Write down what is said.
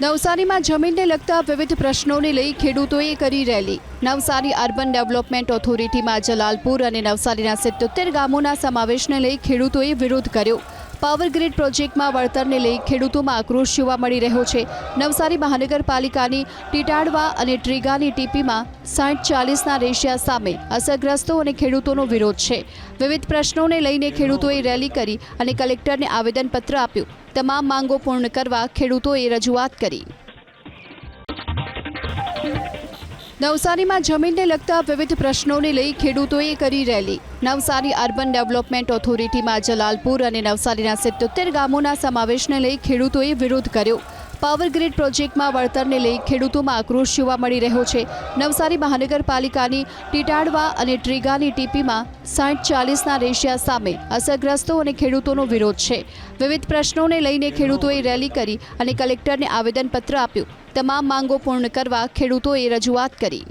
નવસારીમાં જમીનને લગતા વિવિધ પ્રશ્નોને લઈ ખેડૂતોએ કરી રેલી. નવસારી અર્બન ડેવલપમેન્ટ ઓથોરિટીમાં જલાલપુર અને નવસારીના સિત્તોતેર ગામોના સમાવેશને લઈ ખેડૂતોએ વિરોધ કર્યો. પાવર ગ્રીડ પ્રોજેક્ટમાં વળતરને લઈ ખેડૂતોમાં આક્રોશ જોવા મળી રહ્યો છે. નવસારી મહાનગરપાલિકાની ટીટાડવા અને ટ્રીગાની ટીપીમાં સાઠ ચાલીસના રેશિયા સામે અસરગ્રસ્તો અને ખેડૂતોનો વિરોધ છે. વિવિધ પ્રશ્નોને લઈને ખેડૂતોએ રેલી કરી અને કલેક્ટરને આવેદનપત્ર આપ્યું. તમામ માંગો પૂર્ણ કરવા ખેડૂતોએ રજૂઆત કરી. નવસારીમાં જમીનને લગતા વિવિધ પ્રશ્નોને લઈ ખેડૂતોએ કરી રેલી. નવસારી અર્બન ડેવલપમેન્ટ ઓથોરિટીમાં જલાલપુર અને નવસારીના સિત્તોતેર ગામોના સમાવેશને લઈ ખેડૂતોએ વિરોધ કર્યો. પાવર ગ્રીડ પ્રોજેક્ટમાં વળતરને લઈ ખેડૂતોમાં આક્રોશ જોવા મળી રહ્યો છે. નવસારી મહાનગરપાલિકાની ટીટાડવા અને ટ્રીગાની ટીપીમાં સાઠ ચાલીસના રેશિયા સામે અસરગ્રસ્તો અને ખેડૂતોનો વિરોધ છે. વિવિધ પ્રશ્નોને લઈને ખેડૂતોએ રેલી કરી અને કલેક્ટરને આવેદનપત્ર આપ્યું. તમામ માંગો પૂર્ણ કરવા ખેડૂતોએ રજૂઆત કરી.